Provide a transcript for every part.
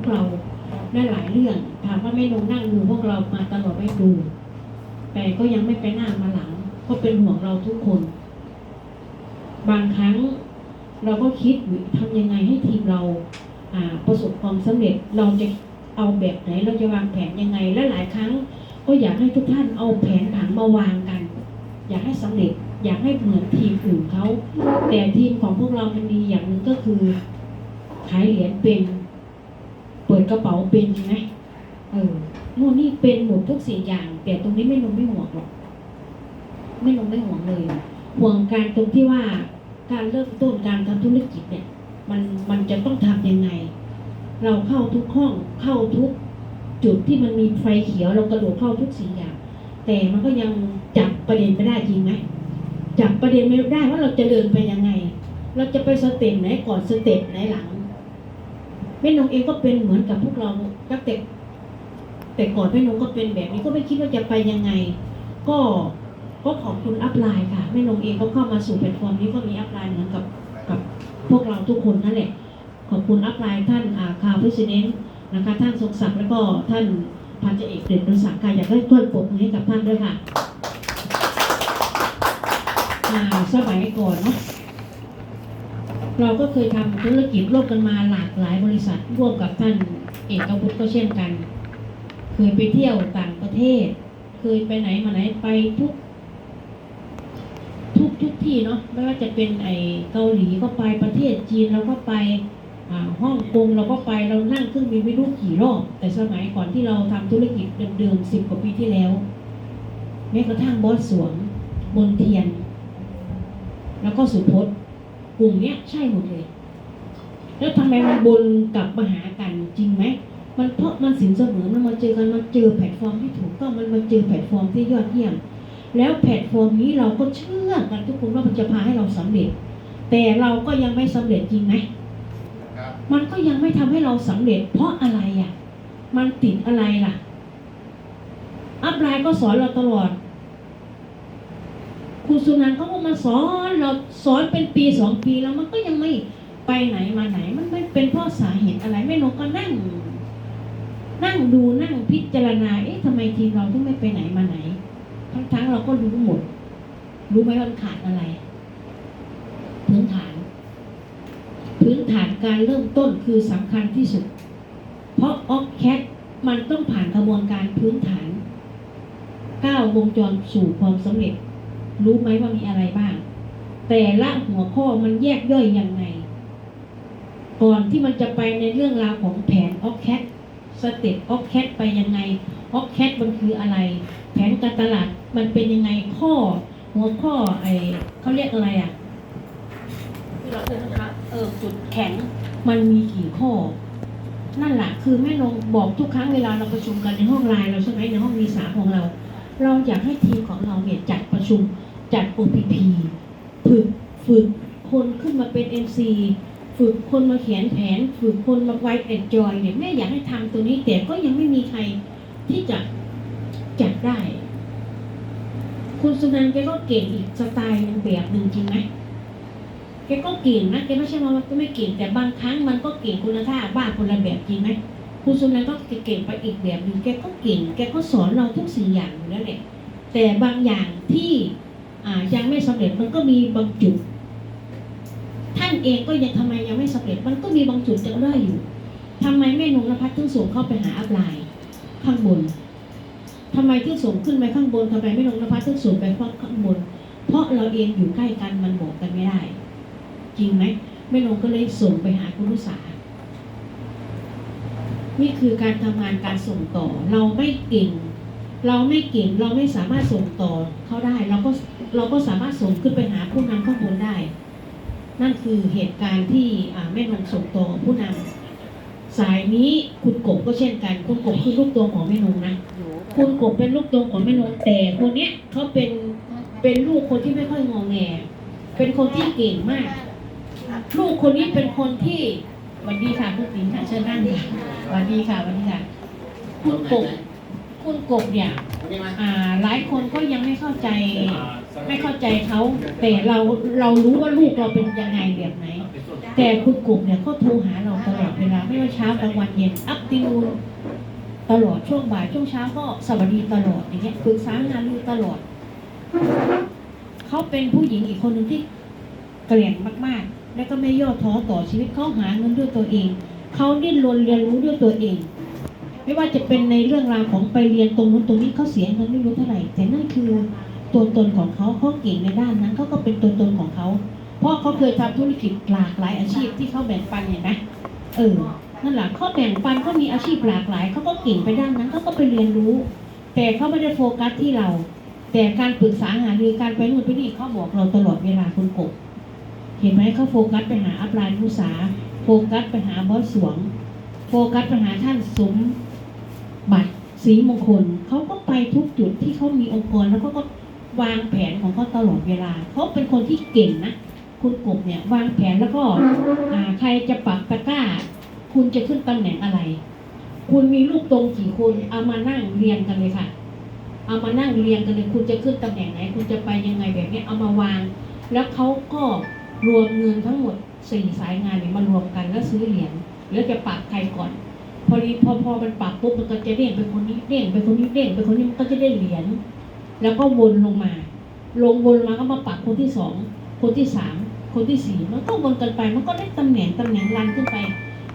พวกเราได้หลายเรื่อง ถามว่าไม่ลงนั่งดูพวกเรามาตลอดไม่ดู แต่ก็ยังไม่ไปหน้ามาหลัง ก็เป็นห่วงเราทุกคน บางครั้งเราก็คิดทำยังไงให้ทีมเราอ่าประสบความสำเร็จเราจะเอาแบบไหนเราจะวางแผนยังไง และหลายครั้ง ก็อยากให้ทุกท่านเอาแผนผังมาวางกัน อยากให้สำเร็จอยากให้เหมือนทีมอื่นเขาแต่ทีมของพวกเรามันดีอย่างหนึ่งก็คือขายเหรียญเป็น ปิดกระเป๋าเป็นใช่ไหมเออโน่นนี่เป็นหมดทุกสิ่งอย่าง แต่ตรงนี้ไม่ลงไม่ห่วงหรอก ไม่ลงไม่ห่วงเลย ห่วงการตรงที่ว่าการเริ่มต้นการทำธุรกิจเนี่ย มันมันจะต้องทำยังไง เราเข้าทุกห้องเข้าทุกจุดที่มันมีไฟเขียวเรากระโดดเข้าทุกสิ่งอย่าง แต่มันก็ยังจับประเด็นไม่ได้จริงไหมจับประเด็นไม่ได้ว่าเราจะเดินไปยังไง เราจะไปสเต็ปไหนก่อนสเต็ปไหนหลัง แม่นงเองก็เป็นเหมือนกับพวกเราตั้งแต่แต่ก่อนแม่นงก็เป็นแบบนี้ก็ไม่คิดว่าจะไปยังไง ก็ก็ขอบคุณอัพไลน์ค่ะแม่นงเองก็เข้ามาสู่แพลตฟอร์มนี้ก็มีอัพไลน์เหมือนกับกับพวกเราทุกคนนั่นแหละ ขอบคุณอัพไลน์ท่านอาคาพิเนนนะคะท่านทรงศักดิ์แล้วก็ท่านพันจ่าเอกเด่นประศักดิ์ค่ะอยากให้ต้นปรบมือให้กับท่านด้วยค่ะอ่าสมัยก่อนเนาะ เราก็เคยทำธุรกิจร่วมกันมาหลากหลายบริษัทร่วมกับท่านเอกวุฒิก็เช่นกัน เคยไปเที่ยวต่างประเทศ เคยไปไหนมาไหนไปทุก ทุกทุกที่เนาะไม่ว่าจะเป็นไอเกาหลีก็ไปประเทศจีนเราก็ไปอ่าฮ่องกงเราก็ไปเรานั่งเครื่องบินไม่รู้กี่รอบแต่สมัยก่อนที่เราทำธุรกิจเดิมๆสิบกว่าปีที่แล้วแม้กระทั่งบอสสวงบนเทียน แล้วก็สุพจน์ กลุ่มเนี้ยใช่หมดเลย แล้วทำไมมันบนกลับมาหากันจริงไหมมันเพราะมันสินเสมอมันมาเจอกันมันเจอแพลตฟอร์มที่ถูกต้องมันมาเจอแพลตฟอร์มที่ยอดเยี่ยม แล้วแพลตฟอร์มนี้เราก็เชื่อกันทุกคนว่ามันจะพาให้เราสำเร็จ แต่เราก็ยังไม่สำเร็จจริงไหมมันก็ยังไม่ทำให้เราสำเร็จ เพราะอะไรอะ มันติดอะไรล่ะ อัพไลน์ก็สอนเราตลอด รูสุนันท์เขาก็มาสอนเราสอนเป็นปีสองปีแล้วมันก็ยังไม่ไปไหนมาไหน มันไม่เป็นเพราะสาเหตุอะไรแม่นกก็นั่ง นั่งดูนั่งพิจารณา เอ๊ะทำไมทีมเราถึงไม่ไปไหนมาไหน ทั้งๆเราก็รู้หมด รู้ไหมวันขาดอะไร พื้นฐาน พื้นฐานการเริ่มต้นคือสำคัญที่สุด เพราะออกแคทมันต้องผ่านกระบวนการพื้นฐานก้าววงจรสู่ความสำเร็จ รู้ไหมว่ามีอะไรบ้าง แต่ละหัวข้อมันแยกย่อยยังไง ก่อนที่มันจะไปในเรื่องราวของแผนออกแคทสเต็ปออกแคทไปยังไงออกแคทมันคืออะไร แผนการตลาดมันเป็นยังไงข้อ หัวข้อไอเขาเรียกอะไรอะที่เราพูดนะคะเออจุดแข็งมันมีกี่ข้อ นั่นแหละคือแม่นงบอกทุกครั้งเวลาเราประชุมกันในห้องไลน์เราใช่ไหมในห้องมีสามของเรา เราอยากให้ทีมของเราเนี่ยจัดประชุม จัด OPP ฝึกฝึกคนขึ้นมาเป็น MC ฝึกคนมาเขียนแผน ฝึกคนมาไว้แอนจอยเนี่ยแม่อยากให้ทำตัวนี้แต่ก็ยังไม่มีใครที่จะจัดได้ คุณสุนันท์แกก็เก่งอีกสไตล์หนึงแบบหนึ่งจริงไหมแกก็เก่งนะแกไม่ใช่ว่าก็ไม่เก่งแต่บางครั้งมันก็เก่งคุณท่าบ้าคนละแบบจริงไหมครูสุนันท์ก็เก่งไปอีกแบบหนึ่งแกก็เก่ง แกก็สอนเราทุกสิ่งอย่างอยู่แล้วแหละแต่บางอย่างที่ ยังไม่สำเร็จมันก็มีบางจุด ท่านเองก็ยังทำไมยังไม่สำเร็จ มันก็มีบางจุดจะได้อยู่ทำไมแม่นงนภัสถึงส่งเข้าไปหาอัพไลน์ข้างบนทำไมถึงส่งขึ้นไปข้างบนทำไมแม่นงนภัสถึงส่งไปข้างบน เพราะเราเองอยู่ใกล้กันมันบอกกันไม่ได้ จริงไหมแม่นงก็เลยส่งไปหาคุณลุสานี่คือการทำงานการส่งต่อเราไม่เก่ง เราไม่เก่งเราไม่สามารถส่งต่อเขาได้ เราก็เราก็สามารถส่งขึ้นไปหาผู้นำข้างบนได้ นั่นคือเหตุการณ์ที่แม่นงส่งต่อผู้นำสายนี้คุณกบก็เช่นกัน คุณกบคือลูกตัวของแม่นงนะคุณกบเป็นลูกตัวของแม่นงแต่คนเนี้ยเขาเป็นเป็นลูกคนที่ไม่ค่อยงอแงเป็นคนที่เก่งมาก ลูกคนนี้เป็นคนที่สวัสดีค่ะคุณติ๋มค่ะเชิญนั่งค่ะสวัสดีค่ะสวัสดีค่ะคุณกบ คุณกบเนี่ยวันนี้มาอ่าหลายคนก็ยังไม่เข้าใจ ไม่เข้าใจเขาแต่เราเรารู้ว่าลูกเราเป็นยังไงแบบไหน แต่คุณกบเนี่ยเขาโทรหาเราตลอดเวเวลาไม่ว่าเช้ากลางวันเย็นอัพตินูนตลอดช่วงบ่ายช่วงเช้าก็สวัสดีตลอดอย่างเงี้ยปรึกษางานดูตลอดเขาเป็นผู้หญิงอีกคนหนึ่งที่เกลียงมากๆ และก็ไม่ย่อท้อต่อชีวิตเขาหาเงินด้วยตัวเองเขาดิ้นรนเรียนรู้ด้วยตัวเอง ไม่ว่าจะเป็นในเรื่องราวของไปเรียนตรงนู้นตรงนี้เขาเสียเงินไม่รู้เท่าไหร่ แต่นั่นคือตัวตนของเขาเขาเก่งในด้านนั้นเขาก็เป็นตัวตนของเขา เพราะเขาเคยทำธุรกิจหลากหลายอาชีพที่เขาแบ่งปันเห็นไหมเออนั่นแหละเขาแบ่งปันเขามีอาชีพหลากหลายเขาก็เก่งไปด้านนั้นเขาก็ไปเรียนรู้ แต่เขาไม่ได้โฟกัสที่เรา แต่การปรึกษาหารือการไปนู่นไปนี่เขาบอกเราตลอดเวลาคุณกบเห็นไหมเขาโฟกัสไปหาอัปลายมุสาโฟกัสไปหาบอสสวง โฟกัสไปหาท่านสม บัติสีมงคลเขาก็ไปทุกจุดที่เขามีองค์กรแล้วเขาก็วางแผนของเขาตลอดเวลาเขาเป็นคนที่เก่งนะคุณกบเนี่ยวางแผนแล้วก็ใครจะปักตะกร้า คุณจะขึ้นตำแหน่งอะไร คุณมีลูกตรงกี่คนเอามานั่งเรียงกันเลยค่ะ เอามานั่งเรียงกันเลย คุณจะขึ้นตำแหน่งไหน คุณจะไปยังไงแบบนี้เอามาวาง แล้วเขาก็รวมเงินทั้งหมดสี่สายงานเนี่ยมารวมกันแล้วซื้อเหรียญแล้วจะปักใครก่อน พอดีพอพอมันปักปุ๊บมันก็จะเด้งไปคนนี้เด้งไปคนนี้เด้งไปคนนี้มันก็จะได้เหรียญแล้วก็วนลงมา ลงวนมาก็มาปักคนที่สองคนที่สามคนที่สี่มันก็วนกันไป มันก็ได้ตำแหน่งตำแหน่งรันขึ้นไป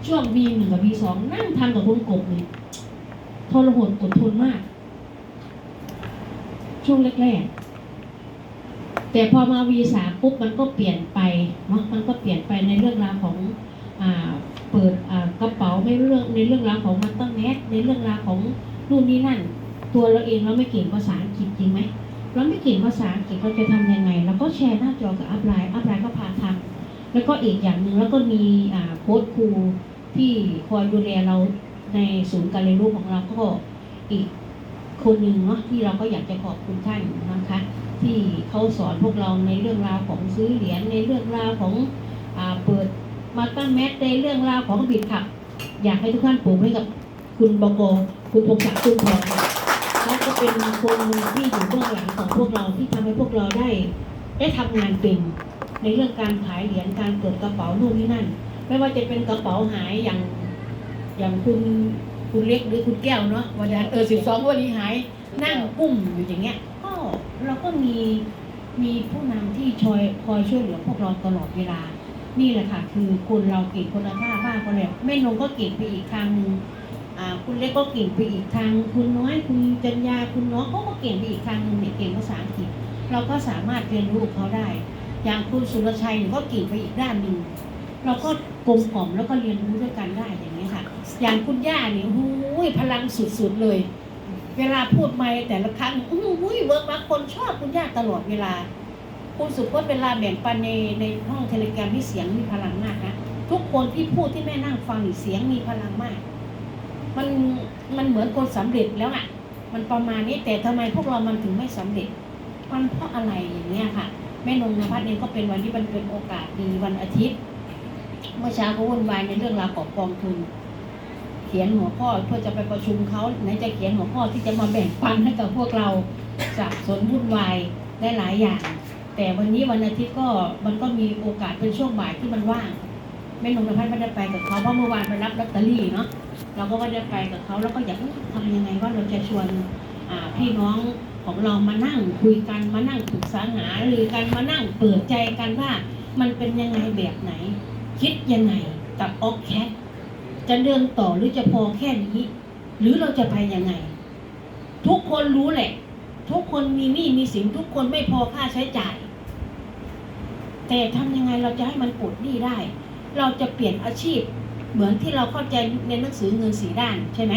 ช่วง B หนึ่งกับ B สองนั่งทำกับคนกบเลยทรหดอดทนมาก ช่วงแรกๆแต่พอมา V สามปุ๊บมันก็เปลี่ยนไปเนาะมันก็เปลี่ยนไปในเรื่องราวของอ่าเปิด อ่ระเป๋าไม่เรื่องในเรื่องราวของมันต้องแนทในเรื่องราวของนู่นนี่นั่น ตัวเราเองเราไม่เก่งภาษาอังกฤษจริงไหมเราไม่เก่งภาษาอังกฤษเราจะทำยังไงเราก็แชร์หน้าจอกับอัพไลน์อัพไลน์ก็พาทำแล้วก็อีกอย่างหนึ่งแล้วก็มีโค้ชครูที่คอยดูแลเราในศูนย์การเรียนรู้ของเราก็อีกคนหนึ่งเนาะที่เราก็อยากจะขอบคุณท่านนะคะ ที่เขาสอนพวกเราในเรื่องราวของซื้อเหรียญในเรื่องราวของอเปิดมาตั้งแมสในเรื่องราวของบิดขับ อยากให้ทุกท่านปลูกให้กับคุณบกคุณพงศักดิ์ตุ้มทองเขาก็เป็นคนที่อยู่เบื้องหลังของพวกเราที่ทำให้พวกเราได้ ได้ทำงานเป็นในเรื่องการขายเหรียญการเปิดกระเป๋านู่นนี่นั่น ไม่ว่าจะเป็นกระเป๋าหายอย่างอย่างคุณคุณเล็กหรือคุณแก้วเนาะวันนั้นเออสิบสองวันนี้หายนั่งกุ้มอยู่อย่างเงี้ยก็เราก็มีมีผู้นำที่ชอยคอยช่วยเหลือพวกเราตลอดเวลา นี่แหละค่ะ คือคนเราเก่งคนละท่าบ้าก็เลยแม่นงก็เก่งไปอีกทางหนึงอ่าคุณเล็กก็เก่งไปอีกทาง คุณน้อยคุณจัญญาคุณน้องเขาก็เก่งไปอีกทางหนึงเนี่ยเก่งภาษาอังกฤษ เราก็สามารถเรียนรู้เขาได้ อย่างคุณสุรชัยเนี่ยก็เก่งไปอีกด้านหนึ่งเราก็กลมกล่อมแล้วก็เรียนรู้ด้วยกันได้อย่างนี้ค่ะ อย่างคุณย่าเนี่ยหูยพลังสุดๆเลย เวลาพูดไม่แต่ละครั้งอู้หูยเวิร์กมาคนชอบคุณย่าตลอดเวลา คุณสุพจน์เวลาแบ่งปันในในห้องเทเลกราฟที่เสียงมีพลังมากนะทุกคนที่พูดที่แม่นั่งฟังเสียงมีพลังมาก มันมันเหมือนคนสำเร็จแล้วอะมันประมาณนี้แต่ทำไมพวกเรามันถึงไม่สำเร็จ มันเพราะอะไรอย่างเงี้ยค่ะ แม่นงนภัสเองก็เป็นวันที่มันเป็นโอกาสดีวันอาทิตย์ เมื่อเช้าก็วุ่นวายในเรื่องราวของกองทุนเขียนหัวข้อเพื่อจะไปประชุมเขาไหนจะเขียนหัวข้อที่จะมาแบ่งปันให้กับพวกเราสับสนวุ่นวายได้หลายอย่าง แต่วันนี้วันอาทิตย์ก็มันก็มีโอกาสเป็นช่วงบ่ายที่มันว่างแม่นงนภัสไม่ได้ไปกับเขาเพราะเมื่อวานไปรับลอตเตอรี่เนาะเราก็ไม่ได้ไปกับเขาแล้วก็อยากทำยังไงว่าเราจะชวนอ่าพี่น้องของเรามานั่งคุยกันมานั่งปรึกษาหาหรือกันมานั่งเปิดใจกันว่า มันเป็นยังไงแบบไหน คิดยังไงกับออกแคทจะเดินต่อหรือจะพอแค่นี้ หรือเราจะไปยังไง ทุกคนรู้แหละ ทุกคนมีหนี้มีสินทุกคนไม่พอค่าใช้จ่าย แต่ทำยังไงเราจะให้มันปลดหนี้ได้ เราจะเปลี่ยนอาชีพ เหมือนที่เราเข้าใจในหนังสือเงินสีด้านใช่ไหม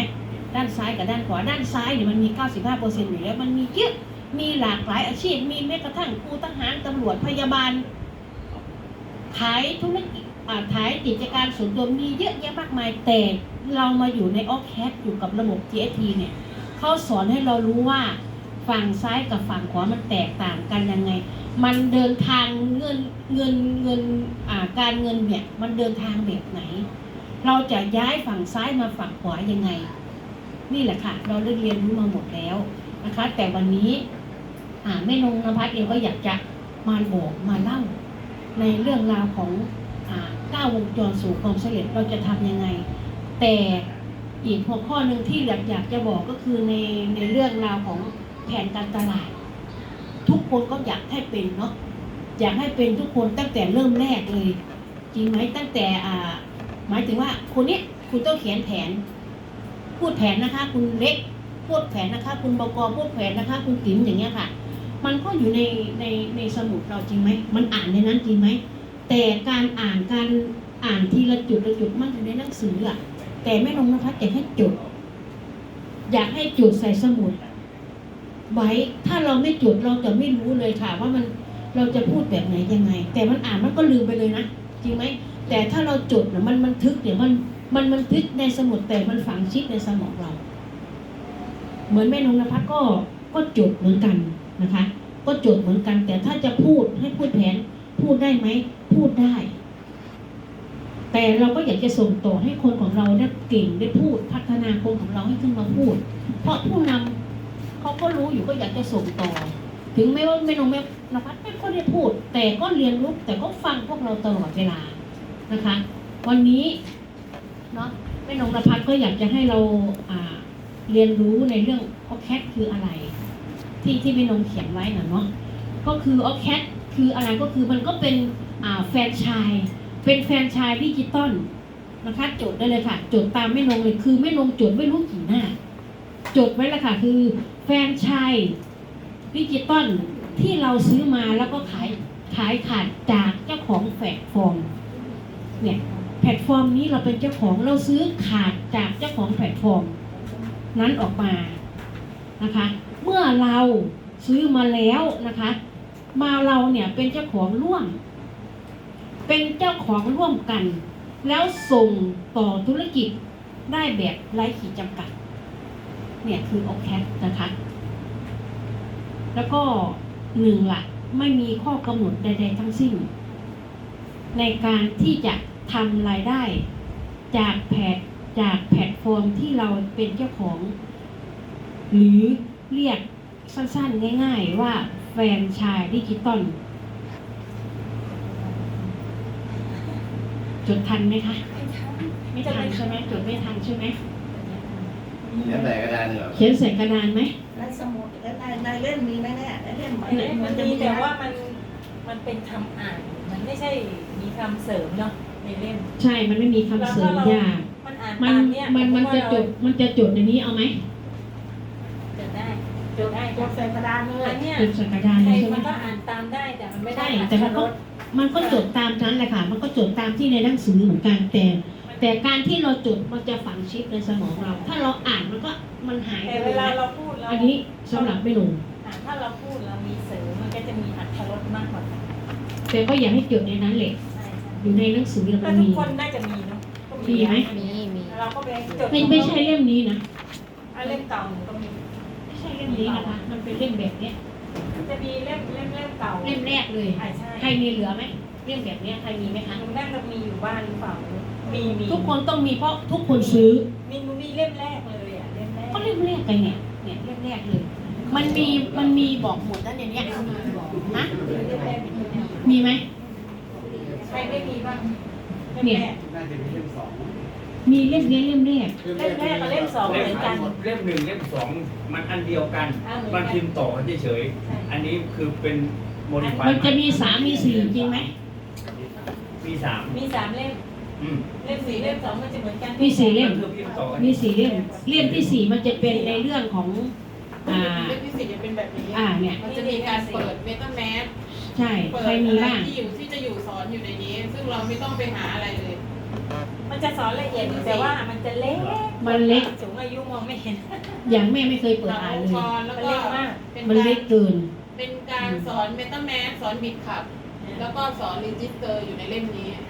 ด้านซ้ายกับด้านขวาด้านซ้ายเนี่ยมันมี 95%อยู่แล้วมันมีเยอะมีหลากหลายอาชีพ มีแม้กระทั่งครูทหารตำรวจพยาบาลขายธุรกิจขายกิจการส่วนตัวมีเยอะแยะมากมายแต่เรามาอยู่ในออ c แคทอยู่กับระบบ GST เนี่ยเขาสอนให้เรารู้ว่า ฝั่งซ้ายกับฝั่งขวามันแตกต่างกันยังไง มันเดินทางเงินเงินเงินอ่าการเงินเนี่ยมันเดินทางแบบไหน เราจะย้ายฝั่งซ้ายมาฝั่งขวายังไง นี่แหละค่ะ เราได้เรียนรู้มาหมดแล้วนะคะ แต่วันนี้อ่าแม่นงนภัสเองก็อยากจะมาบอกมาเล่า ในเรื่องราวของอ่าก้าวงจรสู่ความสำเร็จเราจะทำยังไง แต่อีกหัวข้อหนึ่งที่อยากอยากจะบอกก็คือในในเรื่องราวของ แผนการตลาด ทุกคนก็อยากให้เป็นเนาะอยากให้เป็นทุกคนตั้งแต่เริ่มแรกเลย จริงไหมตั้งแต่อ่า หมายถึงว่าคนนี้คุณต้องเขียนแผน พูดแผนนะคะ คุณเล็กพูดแผนนะคะ คุณบกพูดแผนนะคะ คุณติ๋มอย่างเงี้ยค่ะ มันก็อยู่ในในในสมุดเราจริงไหมมันอ่านในนั้นจริงไหมแต่การอ่านการอ่านทีละจุดละจุดมันอยู่ในหนังสืออะแต่แม่นงนภัสอยากให้จด อยากให้จดใส่สมุด ไว้ถ้าเราไม่จดเราจะไม่รู้เลยค่ะ ว่ามันเราจะพูดแบบไหนยังไง แต่มันอ่านมันก็ลืมไปเลยนะจริงไหมแต่ถ้าเราจดเนี่ยมันมันทึกเนี่ยมันมันมันทึกในสมุดแต่มันฝังชิดในสมองเรา เหมือนแม่นงนภัสก็ก็จดเหมือนกันนะคะ ก็จดเหมือนกัน แต่ถ้าจะพูดให้พูดแผน พูดได้ไหมพูดได้ แต่เราก็อยากจะส่งต่อให้คนของเราได้เก่งได้พูดพัฒนาคนของเราให้ขึ้นมาพูด เพราะผู้นำ เขาก็รู้อยู่ก็อยากจะส่งต่อ ถึงแม้ว่าไม่นงแม่นภัสไม่ค่อยได้พูด แต่ก็เรียนรู้แต่ก็ฟังพวกเราตลอดเวลานะคะ วันนี้เนาะแม่นงนภัสก็อยากจะให้เราอ่าเรียนรู้ในเรื่องออแคทคืออะไร ที่ที่แม่นงเขียนไว้นะเนาะก็คือออแคทคืออะไรก็คือมันก็เป็นอ่าแฟนชาย เป็นแฟนชายดิจิตอลนะคะจดได้เลยค่ะจดตามแม่นงเลยคือแม่นงจดไม่รู้กี่หน้าจดไว้ล้วค่ะ คือ ฟนชายดิจิตอลที่เราซื้อมาแล้วก็ขายขายขาดจากเจ้าของแพลตฟอร์มเนี่ยแพลตฟอร์มนี้เราเป็นเจ้าของเราซื้อขาดจากเจ้าของแพลตฟอร์ม นั้นออกมานะคะ เมื่อเราซื้อมาแล้วนะคะ มาเราเนี่ยเป็นเจ้าของร่วม เป็นเจ้าของร่วมกัน แล้วส่งต่อธุรกิจได้แบบไร้ขีดจำกัด เนี่ยคือ o c a t นะคะ แล้วก็หนึ่งละไม่มีข้อกำหนดใด ๆ ทั้งสิ้น ในการที่จะทำรายได้จากแพลตจากแพลตฟอร์มที่เราเป็นเจ้าของ หรือเรียกสั้น ๆ ง่าย ๆ ว่าแฟรนไชายดิจิตอลจดทันไหมคะ ไม่ทันใช่ไหมจดไม่ทันใช่ไหม เนี่ยแต่กระดานเหรอเขียนใส่กระดานไหมในสมุดและในในเล่มมีไหมเนี่ยในเล่มมันมันมีแต่ว่ามันมันเป็นคำอ่าน มันไม่ใช่มีคำเสริมเนาะในเล่ม ใช่ มันไม่มีคำเสริมยากมันอ่านมันตามเนี่ยมันมันจะจดมันจะจดในนี้เอาไหมจดได้จดได้จดใส่กระดานเลอัยนเนี้ยจดใส่กระดานใคเลรยใช่ไหมมันก็อ่านตามได้แต่มันไม่ได้ใช่อ่านแต่มันก็รถมันก็จดตามนั้นแหละค่ะ มันก็จดตามที่ในหนังสือเหมือนกันแต่ แต่การที่เราจดมันจะฝังชิปในสมองเรา ถ้าเราอ่านมันก็มันหายไปแต่เลเวยลานะเราพูดเราอันนี้สำหรับไม่ลงอ่าถ้าเราพูดเรามีเสริมมันก็จะมีอัตรสมากกว่ากันแต่ก็อย่าให้จดในนั้นแหละใช่อยู่ในหนังสือเราๆมัก็นทุมีกคนน่าจะมีเนาะก็มีไหมมีมีเราก็ไปจดไม่ไม่ใช่เล่มนี้นะอะเล่มเก่าหนูก็มีไม่ใช่เล่มนี้นะคะมันเป็นเล่มแบบเนี้ยจะมีเล่มเล่มเล่มเก่าเล่มแรกเลยอ่าใช่ใครมีเหลือไหมเล่มแบบเนี้ยใครมีไหมคะหนูน่าจะมีอยู่บ้านหรือเปล่า มีมีทุกคนต้องมีเพราะทุกคนซื้อ มีหนูมีเล่มแรกเลยอะเล่มแรกก็เล่มแรกกันเนี่ยเนี่ยเล่มแรกเลย มันมีมันมีบอกหมดแล้วเนี่ยเนี่ยนะเล่มแรกมีไหมใครไม่มีบ้างเล่มเนี่ยแรกน่าจะมีเล่มสองมีเล่มเนี้ยเล่มแรกเล่มแรกกับเล่มสองเหมือนกันเล่มหนึ่งเล่มสองมันอันเดียวกันอ่าเหมือนมันกันพิมพ์ต่อกันเฉยใช่ๆอันนี้คือเป็นโมดิฟายมันจะมีสามมีสี่จริงไหมมีสามมีสามเล่มอืม เล่มสี่เล่มสองมันจะเหมือนกันมีสี่เล่มมันคือพิมพ์ต่อกันมีสี่เล่มเล่มที่สี่มันจะเป็นในเรื่องของ อ่า เล่มที่สี่จะเป็นแบบนี้อ่าเนี่ย มันจะมีการเปิดเมตาแมสใช่เปิดใครมีอะไรบ้าง ที่อยู่ที่จะอยู่สอนอยู่ในนี้ ซึ่งเราไม่ต้องไปหาอะไรเลย มันจะสอนละเอียดอยู่แต่ว่ามันจะเล็กมันเล็ก สูงอายุมองไม่เห็น อย่างแม่ไม่เคยเปิดหลัอ่านงเลองค์กยรแล้วมันก็เล็กมากเป็นมันกาเล็รกเกิน เป็นการสอนเมตาแมสสอนบิดขับ แล้วก็สอนรีจิสเตอร์อยู่ในเล่มนี้อ่า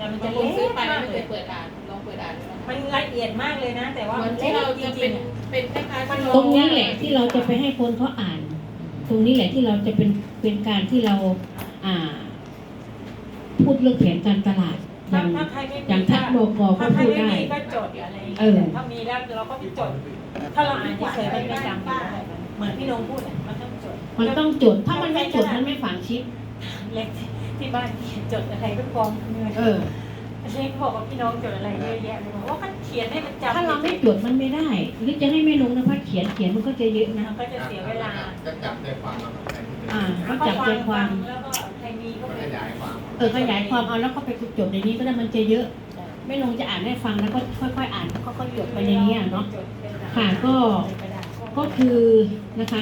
แต่มันบาจะงคเล็นกซื้อไปมาไม่กเคเลยยเปิดอ่านลองเปิดอ่านดูนะคะมันละเอียดมากเลยนะ แต่ว่าเหมือนเล็ที่กเราจจะริเป็งนๆอะเป็นคล้ายๆที่ตรงนี้แหละที่เราจะไปให้คนเขาอ่าน ตรงนี้แหละที่เราจะเป็นเป็นการที่เราอ่า พูดเรื่องแผนการตลาดอถ้าย่างถ้าใครไม่มีอย่างทักโบกอก็ถ้าใครพูดไม่ได้ มีก็จดอะไรอย่างเอเงี้ยอแต่ถ้ามีแล้วเราก็จด ถ้าเราอ่านเฉยๆมันไม่จำได้เหมือนพี่นงพูดอะมันต้องจดมันต้องจดถ้ามันไม่จดมันไม่ฝังชิป เล็ก ที่บ้านเขียนจดอะไรก็กองเงินเออเล็กบอกกับพี่น้องจดอะไรเยอะแยะเลยบอกว่ามันเขียนให้มันจำถ้าเราไม่จดมันไม่ได้หรือจะให้แม่นงนภัสเขียนเขียนมันก็จะเยอะนะมันก็จะเสียเวลาก็จับใจความมาแบบไหนอ่าก็จับใจความแล้วก็ใครมีก็ก็ไปขยายความเออขยายความเอาแล้วก็ไปจดในนี้ก็ได้มันจะเยอะแม่นงจะอ่านให้ฟังแล้วก็ค่อยๆอ่านค่อยๆจดไปในนี้อะเนาะค่ะก็ก็คือนะคะ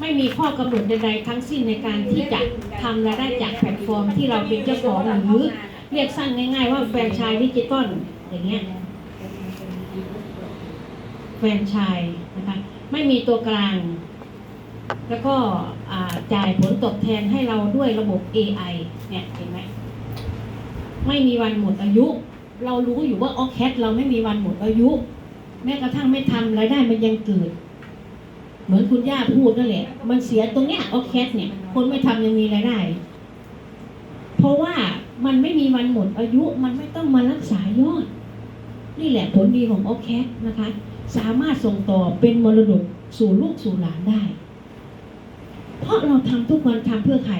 ไม่มีข้อกำหนดใดๆทั้งสิ้นในการที่จะทำรายได้จากแพลตฟอร์มที่เราเป็นเจ้าของหรือเรียกสั้นง่าย ๆ ว่าแฟรนไชส์ดิจิตอลอย่างเงี้ยแฟรนไชส์นะคะไม่มีตัวกลาง แล้วก็จ่ายผลตอบแทนให้เราด้วยระบบ AI เนี่ยเห็นไหมไม่มีวันหมดอายุ เรารู้อยู่ว่าออแคทเราไม่มีวันหมดอายุ แม้กระทั่งไม่ทำรายได้มันยังเกิด มือนคุณย่าพูดนั่นแหละ มันเสียตรงเนี้ยออแคทเนี่ย คนไม่ทำยังมีรายได้ เพราะว่ามันไม่มีวันหมดอายุมันไม่ต้องมารักษายอด นี่แหละผลดีของออแคทนะคะ สามารถส่งต่อเป็นมรดกสู่ลูกสู่หลานได้ เพราะเราทำทุกวันทำเพื่อใคร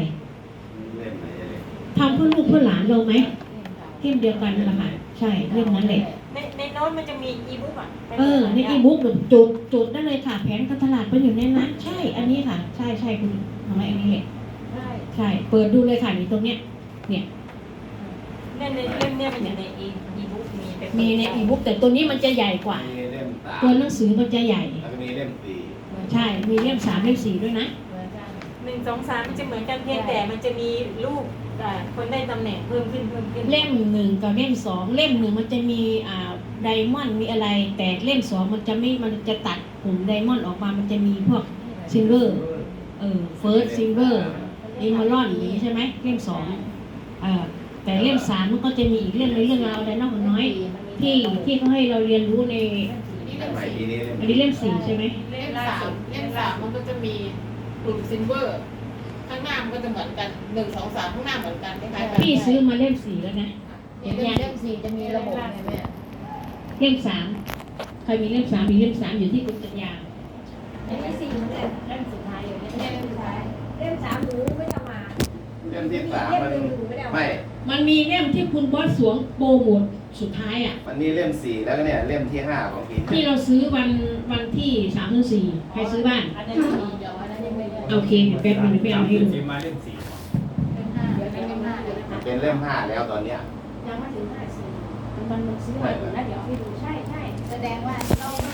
ทำเพื่อลูกเพื่อหลานเราไหมเล่มเดียวกันนั่นแหละค่ะใช่เล่มนั้นแหละในในโน้ตมันจะมีอีบุ๊กอะเออในอีบุ๊กแบบจุดจุดได้เลยค่ะแผนการตลาดมันอยู่ในนั้นใช่ อันนี้ค่ะ ใช่ใช่คุณทำไมอันนี้แหละใช่เปิดดูเลยค่ะนี่ตรงเนี้ยเนี่ยเนี่ยในเล่มเนี่ยมันอยู่ในอีอีบุ๊กมีเป็นมีในอีบุ๊กแต่ตัวนี้มันจะใหญ่กว่า มีเล่มสามตัวหนังสือมันจะใหญ่ แล้วก็มีเล่มสี่ใช่ มีเล่มสามเล่มสี่ด้วยนะหนึ่งสองสามมันจะเหมือนกันเพียงแต่มันจะมีรูป อ่าคนได้ตำแหน่งเพิ่มขึ้นเพิ่มขึ้นเล่มหนึ่งกับเล่มสองเล่มหนึ่งมันจะมีอ่าไดมอนด์มีอะไร แต่เล่มสองมันจะไม่มันจะตัดกลุ่มไดมอนด์ออกมามันจะมีพวกซิลเวอร์เออเฟิร์สซิลเวอร์อิมอลอนอย่างนี้ใช่ไหมเล่มสองเออแต่เล่มสามมันก็จะมีอีกเรื่องในงเรื่องราวอะไรนอกน้อย ที่ที่เขาให้เราเรียนรู้ในนี่เล่เล่มมใหม่สี่ปีนี้เล่มอันนี้เล่มสี่ใช่ไหมเล่มสามเล่มสามมันก็จะมีกลุ่มซิลเวอร์ ข้างหน้ามันก็จะเหมือนกันหนึ่งสองสามข้างหน้าเหมือนกันคล้ายๆกันพี่ซื้อมาเล่มสี่แล้วนะเล่มเล่มสี่จะมีระบบไงแม่เล่มสามใครมีเล่มสามมีเล่มสามอยู่ที่คุณจัญญาเล่มสี่มันเล่มเล่มสุดท้ายอยู่เนี่ยเล่มสุดท้ายเล่มสามหนูไม่ได้เอามาเล่มที่สามเล่มมันหนึ่งหนูไม่ได้เอาไม่มามันมีเล่มที่คุณบอสสวงโปรโมทสุดท้ายอะมันนี่เล่มสี่แล้วก็เนี่ยเล่มที่ห้าของปีที่เราซื้อวันวันที่สามถึงสี่ใครซื้อบ้างอันนั้น โอเคเดี๋ยวแป๊บนึงไปเอาให้ดูสีมาเล่มสี่เล่มห้าเดี๋ยวเล่มห้าเดี๋ยวมันเป็นเล่มห้าแล้วตอนเนี้ยยังไม่ถึงห้าสี่มันมันซื้อมาอยู่แล้วเดี๋ยวให้ดูใช่ใช่แสดงว่าเราไม่